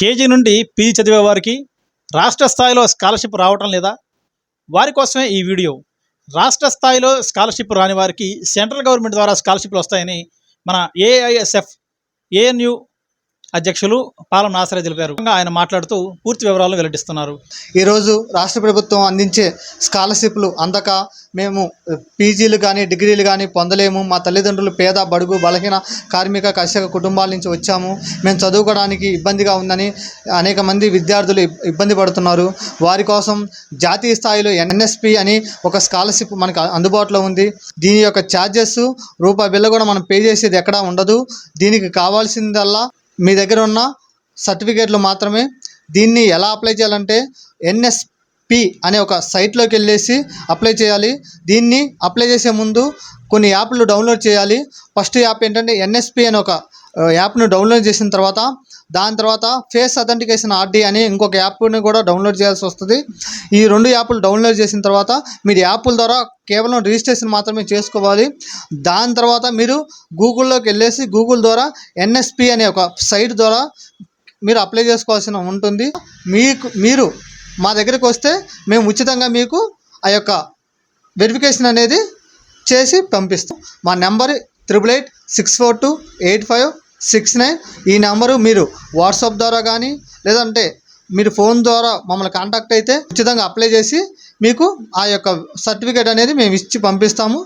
KG నుండి PG చదివే వారికి రాష్ట్ర స్థాయిలో స్కాలర్షిప్ రావటం లేదా? వారి కోసమే ఈ వీడియో. రాష్ట్ర స్థాయిలో స్కాలర్షిప్ రాని వారికి సెంట్రల్ గవర్నమెంట్ ద్వారా స్కాలర్షిప్లు వస్తాయని మన ఏఐఎస్ఎఫ్ ఏఎన్యు అధ్యక్షులు పాలం నాసరే తెలిపారు ఆయన మాట్లాడుతూ పూర్తి వివరాలను వెల్లడిస్తున్నారు. ఈరోజు రాష్ట్ర ప్రభుత్వం అందించే స్కాలర్షిప్లు అందక మేము పీజీలు కానీ డిగ్రీలు కానీ పొందలేము. మా తల్లిదండ్రులు పేద బడుగు బలహీన కార్మిక కర్షక కుటుంబాల నుంచి వచ్చాము. మేము చదువుకోవడానికి ఇబ్బందిగా ఉందని అనేక మంది విద్యార్థులు ఇబ్బంది పడుతున్నారు. వారి కోసం జాతీయ స్థాయిలో ఎన్ఎస్పి అని ఒక స్కాలర్షిప్ మనకు అందుబాటులో ఉంది. దీని యొక్క ఛార్జెస్ రూపాయి బిల్ల కూడా మనం పే చేసేది ఎక్కడా ఉండదు. దీనికి కావాల్సిందల్లా మీ దగ్గర ఉన్న సర్టిఫికేట్లు మాత్రమే. దీన్ని ఎలా అప్లై చేయాలంటే ఎన్ఎస్ పి అనే ఒక సైట్లోకి వెళ్ళేసి అప్లై చేయాలి. దీన్ని అప్లై చేసే ముందు కొన్ని యాప్లు డౌన్లోడ్ చేయాలి. ఫస్ట్ యాప్ ఏంటంటే ఎన్ఎస్పి అనే ఒక యాప్ను డౌన్లోడ్ చేసిన తర్వాత దాని తర్వాత ఫేస్ అథెంటికేషన్ ఆర్డీ అని ఇంకొక యాప్ని కూడా డౌన్లోడ్ చేయాల్సి వస్తుంది. ఈ రెండు యాప్లు డౌన్లోడ్ చేసిన తర్వాత మీరు యాప్ల ద్వారా కేవలం రిజిస్ట్రేషన్ మాత్రమే చేసుకోవాలి. దాని తర్వాత మీరు గూగుల్లోకి వెళ్ళేసి గూగుల్ ద్వారా ఎన్ఎస్పి అనే ఒక సైట్ ద్వారా మీరు అప్లై చేసుకోవాల్సిన ఉంటుంది. మీకు మీరు మా దగ్గరికి వస్తే మేము ఉచితంగా మీకు ఆ యొక్క వెరిఫికేషన్ అనేది చేసి పంపిస్తాం. మా number triple eight six four two eight five six nine ఈ నెంబరు మీరు వాట్సాప్ ద్వారా కానీ లేదంటే మీరు ఫోన్ ద్వారా మమ్మల్ని కాంటాక్ట్ అయితే ఉచితంగా అప్లై చేసి మీకు ఆ యొక్క సర్టిఫికేట్ అనేది మేము ఇచ్చి పంపిస్తాము.